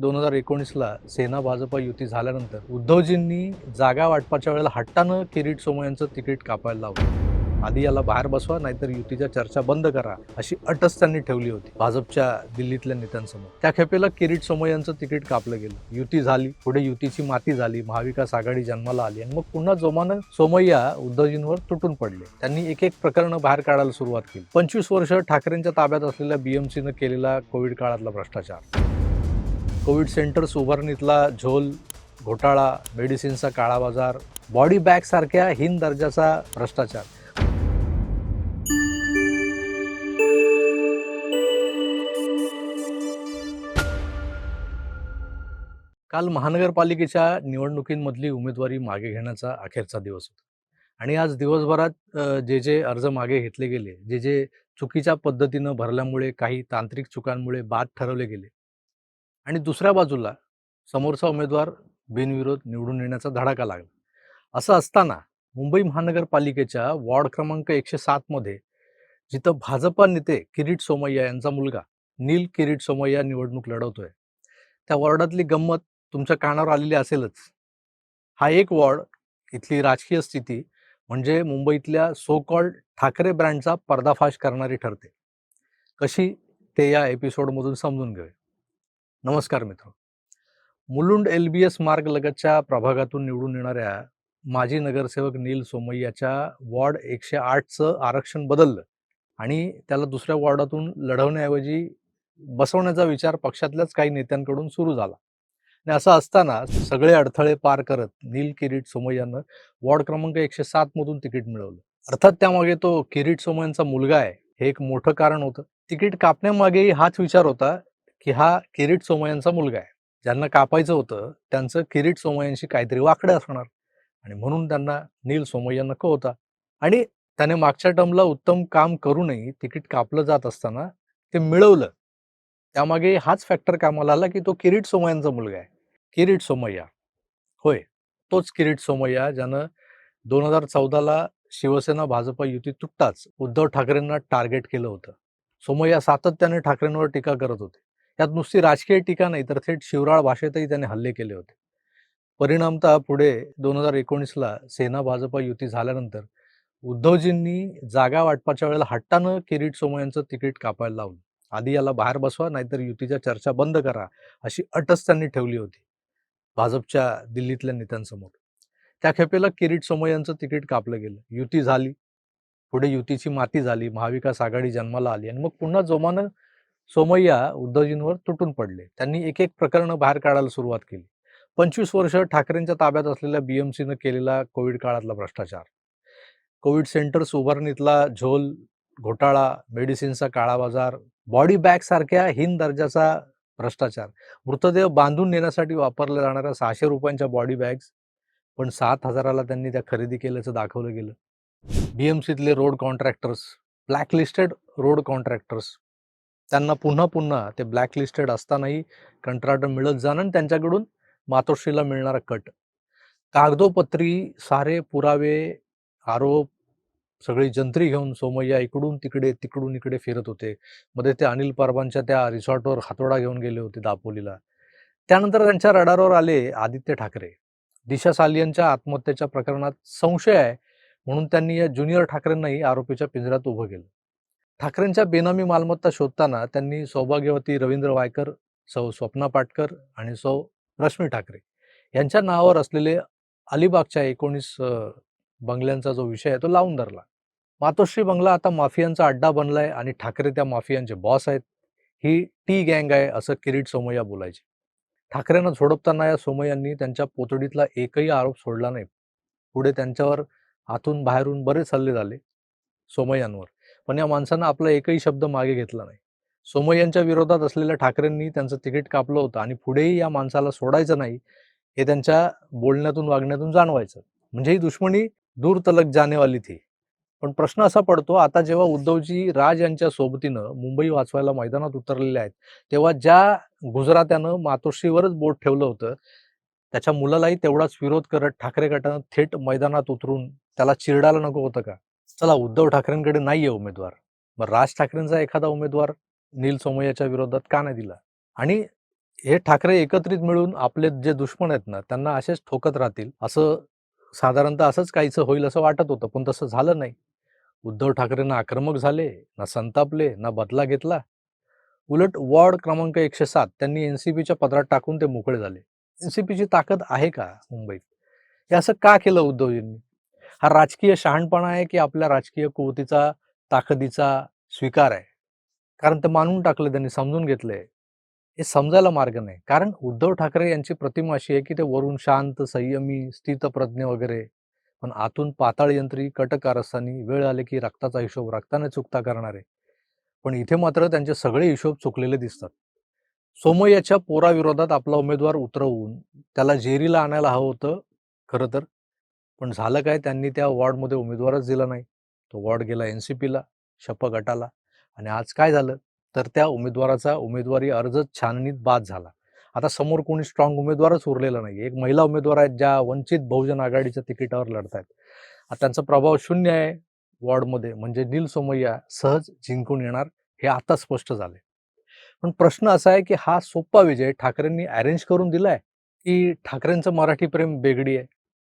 दोन हजार एकोणीसला सेना भाजपा युती झाल्यानंतर उद्धवजींनी जागा वाटपाच्या वेळेला हट्टानं किरीट सोमय्यांचं तिकीट कापायला लावलं. आधी याला बाहेर बसवा नाहीतर युतीच्या चर्चा बंद करा अशी अटच त्यांनी ठेवली होती भाजपच्या दिल्लीतल्या नेत्यांसमोर. त्या खेपेला किरीट सोमय्यांचं तिकीट कापलं गेलं. युती झाली पुढे युतीची माती झाली महाविकास आघाडी जन्माला आली आणि मग पुन्हा जोमानं सोमय्या उद्धवजींवर तुटून पडले. त्यांनी एक एक प्रकरणं बाहेर काढायला सुरुवात केली. पंचवीस वर्ष ठाकरेंच्या ताब्यात असलेल्या बीएमसीनं केलेला कोविड काळातला भ्रष्टाचार. कोविड सेंटर्स उभारणीतला झोल घोटाळा मेडिसिनचा काळा बाजार बॉडी बॅगसारख्या सारख्या हीन दर्जाचा भ्रष्टाचार. काल महानगरपालिकेच्या निवडणुकींमधली उमेदवारी मागे घेण्याचा अखेरचा दिवस होता. आणि आज दिवसभरात जे जे अर्ज मागे घेतले गेले जे जे चुकीच्या पद्धतीनं भरल्यामुळे काही तांत्रिक चुकांमुळे बाद ठरवले गेले आणि दुसऱ्या बाजूला समोरचा उमेदवार बिनविरोध निवडून येण्याचा धडाका लागला. असं असताना मुंबई महानगरपालिकेच्या वॉर्ड क्रमांक एकशे सातमध्ये जिथं भाजपा नेते किरीट सोमय्या यांचा मुलगा नील किरीट सोमय्या निवडणूक लढवतोय. त्या वॉर्डातली गंमत तुमच्या कानावर आलेली असेलच. हा एक वॉर्ड इथली राजकीय स्थिती म्हणजे मुंबईतल्या सो कॉल्ड ठाकरे ब्रँडचा पर्दाफाश करणारी ठरते. कशी ते या एपिसोडमधून समजून घेऊया. नमस्कार मित्र. मुलुंड एल बी एस मार्ग लगतच्या प्रभागातून निवडून येणाऱ्या माजी नगरसेवक नील सोमय्याच्या वॉर्ड एकशे आठचं आरक्षण बदललं आणि त्याला दुसऱ्या वॉर्डातून लढवण्याऐवजी बसवण्याचा विचार पक्षातल्याच काही नेत्यांकडून सुरू झाला. आणि असं असताना सगळे अडथळे पार करत नील किरीट सोमय्यानं वॉर्ड क्रमांक एकशे सात मधून तिकीट मिळवलं. अर्थात त्यामागे तो किरीट सोमय्यांचा मुलगा आहे हे एक मोठं कारण होतं. तिकीट कापण्यामागेही हाच विचार होता की हा किरीट सोमयांचा मुलगा आहे. ज्यांना कापायचं होतं त्यांचं किरीट सोमयांशी काहीतरी वाकडं असणार. आणि म्हणून त्यांना नील सोमय्या नको होता. आणि त्याने मागच्या टर्मला उत्तम काम करूनही तिकीट कापलं जात असताना ते मिळवलं. त्यामागे हाच फॅक्टर कामाला आला की तो किरीट सोमय्यांचा मुलगा आहे. किरीट सोमय्या. होय तोच किरीट सोमय्या ज्यानं दोन हजार चौदाला शिवसेना भाजपा युती तुटताच उद्धव ठाकरेंना टार्गेट केलं होतं. सोमय्या सातत्याने ठाकरेंवर टीका करत होते. यात नुसती राजकीय टीका नाही तर थेट शिवराळ भाषेतही त्याने हल्ले केले होते. परिणामतः पुढे दोन हजार एकोणीसला सेना भाजपा युती झाल्यानंतर उद्धवजींनी जागा वाटपाच्या वेळेला हट्टानं किरीट सोमय्यांचं तिकीट कापायला लावलं. आधी याला बाहेर बसवा नाहीतर युतीच्या चर्चा बंद करा अशी अटच त्यांनी ठेवली होती भाजपच्या दिल्लीतल्या नेत्यांसमोर. त्या खेपेला किरीट सोमय्यांचं तिकीट कापलं गेलं. युती झाली पुढे युतीची माती झाली महाविकास आघाडी जन्माला आली आणि मग पुन्हा जोमानं सोमय्या उद्धवजींवर तुटून पडले. त्यांनी एक एक प्रकरणं बाहेर काढायला सुरुवात केली. पंचवीस वर्ष ठाकरेंच्या ताब्यात असलेल्या बीएमसीनं केलेला कोविड काळातला भ्रष्टाचार. कोविड सेंटर्स उभारणीतला झोल घोटाळा मेडिसिनचा काळा बाजार बॉडी बॅग सारख्या हीन दर्जाचा भ्रष्टाचार मृतदेह बांधून नेण्यासाठी वापरल्या जाणाऱ्या सहाशे रुपयांच्या बॉडी बॅग्स पण सात हजाराला त्यांनी त्या खरेदी केल्याचं दाखवलं गेलं. बीएमसीतले road contractors blacklisted road contractors त्यांना पुन्हा पुन्हा ते ब्लॅकलिस्टेड असतानाही कंत्राट मिळत जाणं आणि त्यांच्याकडून मातोश्रीला मिळणारा कट. कागदोपत्री सारे पुरावे आरोप सगळी जंत्री घेऊन सोमय्या इकडून तिकडे तिकडून इकडे फिरत होते. मध्ये ते अनिल परबांच्या त्या रिसॉर्टवर हातोडा घेऊन गेले होते दापोलीला. त्यानंतर त्यांच्या रडारवर आले आदित्य ठाकरे. दिशा सालियनच्या आत्महत्येच्या प्रकरणात संशय आहे म्हणून त्यांनी या ज्युनियर ठाकरेंनाही आरोपीच्या पिंजऱ्यात उभं केलं. ठाकरेंच्या बेनामी मालमत्ता शोधताना त्यांनी सौभाग्यवती रवींद्र वायकर सौ स्वप्ना पाटकर आणि सौ रश्मी ठाकरे यांच्या नावावर असलेले अलिबागच्या एकोणीस बंगल्यांचा जो विषय आहे तो लावून धरला. मातोश्री बंगला आता माफियांचा अड्डा बनलाय आणि ठाकरे त्या माफियांचे बॉस आहेत. ही टी गँग आहे असं किरीट सोमय्या बोलायचे. ठाकरेंना झोडपताना या सोमय्यांनी त्यांच्या पोतडीतला एकही आरोप सोडला नाही. पुढे त्यांच्यावर आतून बाहेरून बरेच हल्ले झाले सोमय्यांवर. पण या माणसानं आपला एकही शब्द मागे घेतला नाही. सोमय यांच्या विरोधात असलेल्या ठाकरेंनी त्यांचं तिकीट कापलं होतं आणि पुढेही या माणसाला सोडायचं नाही हे त्यांच्या बोलण्यातून वागण्यातून जाणवायचं. म्हणजे ही दुश्मनी दूर तलक जाणेवाली थी. पण प्रश्न असा पडतो आता जेव्हा उद्धवजी राज यांच्या सोबतीनं मुंबई वाचवायला मैदानात उतरलेले आहेत तेव्हा ज्या गुजरात्यानं मातोश्रीवरच बोट ठेवलं होतं त्याच्या मुलालाही तेवढाच विरोध करत ठाकरे गटानं थेट मैदानात उतरून त्याला चिरडायला नको होतं का? चला उद्धव ठाकरेंकडे नाहीये उमेदवार. मग राज ठाकरेंचा एखादा उमेदवार नील सोमय्याच्या विरोधात का नाही दिला? आणि हे ठाकरे एकत्रित मिळून आपले जे दुश्मन आहेत ना त्यांना असेच ठोकत राहतील असं साधारणतः असंच काहीचं होईल असं वाटत होतं पण तसं झालं नाही. उद्धव ठाकरे ना आक्रमक झाले ना संतापले ना बदला घेतला. उलट वॉर्ड क्रमांक एकशे सात त्यांनी एनसीपीच्या पदरात टाकून ते मोकळे झाले. एनसीपीची ताकद आहे का मुंबईत? हे असं का केलं उद्धवजींनी हा राजकीय शहाणपणा आहे की आपल्या राजकीय कुवतीचा ताकदीचा स्वीकार आहे? कारण ते मानून टाकलं त्यांनी समजून घेतलंय. हे समजायला मार्ग नाही. कारण उद्धव ठाकरे यांची प्रतिमा अशी आहे की ते वरून शांत संयमी स्थितप्रज्ञ वगैरे. पण आतून पाताळ यंत्री कटकारस्थानी वेळ आले की रक्ताचा हिशोब रक्ताने चुकता करणारे. पण इथे मात्र त्यांचे सगळे हिशोब चुकलेले दिसतात. सोमय्याच्या पोराविरोधात आपला उमेदवार उतरवून त्याला जेरीला आणायला हवं होतं खरं तर. पण झालं काय त्यांनी त्या वॉर्डमध्ये उमेदवारच दिला नाही. तो वॉर्ड गेला एन सी पीला शप गटाला आणि आज काय झालं? तर त्या उमेदवाराचा उमेदवारी अर्ज छाननीत बाद झाला. आता समोर कोणी स्ट्रॉंग उमेदवारच उरलेला नाही. एक महिला उमेदवार आहेत ज्या वंचित बहुजन आघाडीच्या तिकिटावर लढत आहेत त्यांचा प्रभाव शून्य आहे वॉर्डमध्ये. म्हणजे नील सोमय्या सहज जिंकून येणार हे आता स्पष्ट झाले पण प्रश्न असा आहे की हा सोपा विजय ठाकरेंनी अरेंज करून दिलाय? की ठाकरेंचं मराठी प्रेम बेगडी आहे?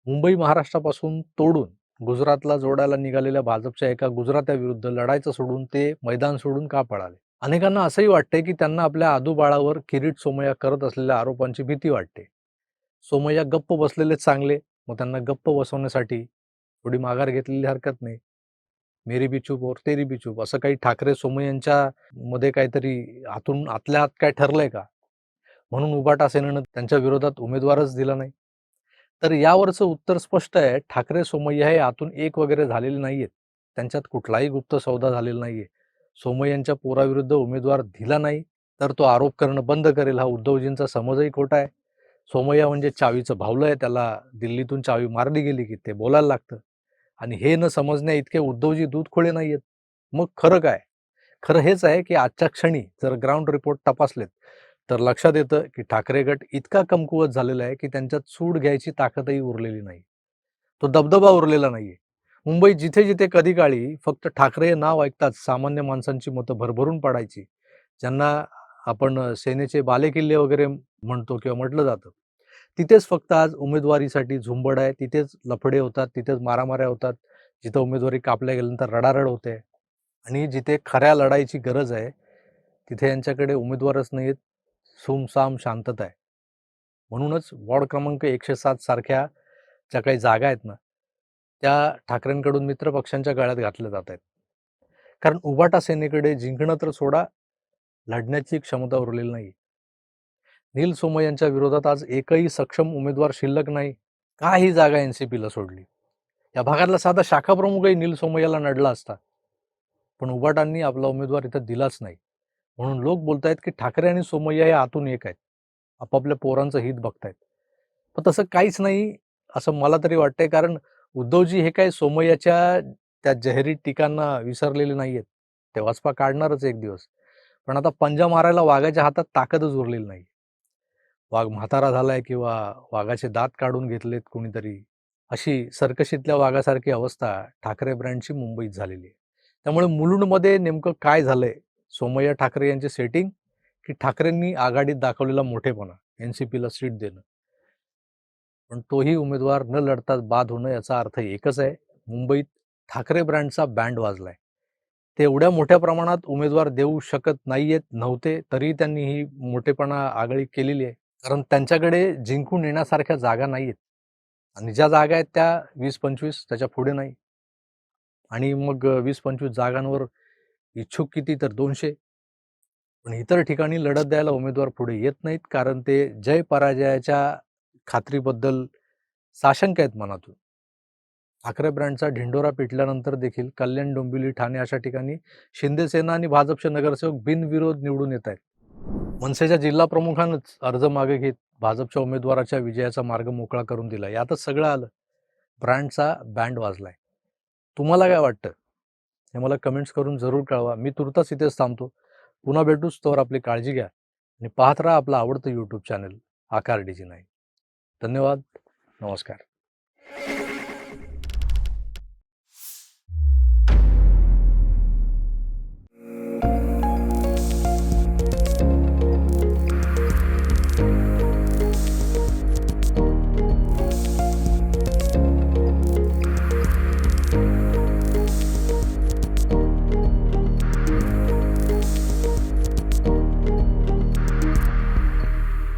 मुंबई महाराष्ट्रापासून तोडून गुजरातला जोडायला निघालेल्या भाजपच्या एका गुजरात्याविरुद्ध लढायचं सोडून ते मैदान सोडून का पळाले? अनेकांना असंही वाटतंय की त्यांना आपल्या आदूबाळावर किरीट सोमय्या करत असलेल्या आरोपांची भीती वाटते. सोमय्या गप्प बसलेले चांगले मग त्यांना गप्प बसवण्यासाठी थोडी माघार घेतलेली हरकत नाही. मेरी बी चूप और तेरी बी चूप असं काही ठाकरे सोमय्यांच्या मध्ये काहीतरी आतून आतल्या आत काय ठरलंय का? म्हणून उबाटा सेनेनं त्यांच्या विरोधात उमेदवारच दिला नाही. तर यावरचं उत्तर स्पष्ट आहे. ठाकरे सोमय्या हे आतून एक वगैरे झालेले नाहीयेत. त्यांच्यात कुठलाही गुप्त सौदा झालेला नाहीये. सोमय्यांच्या पोराविरुद्ध उमेदवार दिला नाही तर तो आरोप करणं बंद करेल हा उद्धवजींचा समजही खोटा आहे. सोमय्या म्हणजे चावीचं भावलं आहे. त्याला दिल्लीतून चावी मारली गेली की ते बोलायला लागतं. आणि हे न समजण्या इतके उद्धवजी दूध खोळे नाहीयेत. मग खरं काय? खरं हेच आहे की आजच्या क्षणी जर ग्राउंड रिपोर्ट तपासलेत तर लक्षात येतं की ठाकरे गट इतका कमकुवत झालेला आहे की त्यांच्यात सूड घ्यायची ताकदही उरलेली नाही. तो दबदबा उरलेला नाहीये. मुंबई जिथे जिथे कधी काळी फक्त ठाकरे हे नाव ऐकताच सामान्य माणसांची मतं भरभरून पडायची. ज्यांना आपण सेनेचे बालेकिल्ले वगैरे म्हणतो किंवा म्हटलं जातं. तिथेच फक्त आज उमेदवारीसाठी झुंबड आहे. तिथेच लफडे होतात. तिथेच मारामाऱ्या होतात. जिथं उमेदवारी कापल्या गेल्यानंतर रडारड होते. आणि जिथे खऱ्या लढाईची गरज आहे तिथे यांच्याकडे उमेदवारच नाहीत सुमसाम शांतता आहे. म्हणूनच वॉर्ड क्रमांक एकशे सात सारख्या ज्या काही जागा आहेत ना त्या ठाकरेंकडून मित्र पक्षांच्या गळ्यात घातल्या जात आहेत. कारण उबाटा सेनेकडे जिंकणं तर सोडा लढण्याची क्षमता उरलेली नाही नील सोमय यांच्या विरोधात आज एकही सक्षम उमेदवार शिल्लक नाही. का ही जागा पीला सोडली? या भागातला साधा शाखाप्रमुखही नील सोमय्याला नडला असता. पण उबाटांनी आपला उमेदवार इथं दिलाच नाही. म्हणून लोक बोलतायत की ठाकरे आणि सोमय्या हे आतून एक आहेत. आपापल्या पोरांचं हित बघतायत. पण तसं काहीच नाही असं मला तरी वाटतंय कारण उद्धवजी हे काय सोमय्याच्या त्या जहरी टीकांना विसरलेले आहेत ते वाचपा काढणारच एक दिवस. पण आता पंजा मारायला वाघाच्या हातात ताकदच उरलेली नाही. वाघ म्हातारा झालाय किंवा वाघाचे दात काढून घेतलेत कोणीतरी अशी सर्कशीतल्या वाघासारखी अवस्था ठाकरे ब्रँडची मुंबईत झालेली आहे. त्यामुळे मुलुंडमध्ये नेमकं काय झालंय सोमय्या ठाकरे यांचे सेटिंग की ठाकरेंनी आघाडीत दाखवलेला मोठेपणा एन सी पीला सीट देणं. पण तोही उमेदवार न लढताच बाद होणं याचा अर्थ एकच आहे. मुंबईत ठाकरे ब्रँडचा बँड वाजलाय. ते एवढ्या मोठ्या प्रमाणात उमेदवार देऊ शकत नाहीयेत नव्हते तरी त्यांनी ही मोठेपणा आगळी केलेली आहे. कारण त्यांच्याकडे जिंकून येण्यासारख्या जागा नाहीयेत. आणि ज्या जागा आहेत त्या वीस पंचवीस त्याच्या पुढे नाही. आणि मग वीस पंचवीस जागांवर इच्छुक किती तर दोनशे. पण इतर ठिकाणी लढत द्यायला उमेदवार पुढे येत नाहीत कारण ते जय पराजयाच्या खात्रीबद्दल साशंक आहेत मनातून. ठाकरे ब्रँडचा ढिंडोरा पिटल्यानंतर देखील कल्याण डोंबिवली ठाणे अशा ठिकाणी शिंदेसेना आणि भाजपचे नगरसेवक बिनविरोध निवडून येत आहेत. मनसेच्या जिल्हाप्रमुखांनच अर्ज मागे घेत भाजपच्या उमेदवाराच्या विजयाचा मार्ग मोकळा करून दिला. यातच सगळं आलं. ब्रँडचा बँड वाजलाय. तुम्हाला काय वाटतं? हे मला कमेंट्स करून जरूर कळवा. मी तुर्तास इथेच थांबतो. पुन्हा भेटूच तोवर आपली काळजी घ्या आणि पाहत राहा आपलं आवडतं यूट्यूब चॅनल आकार डीजी नाही धन्यवाद. नमस्कार.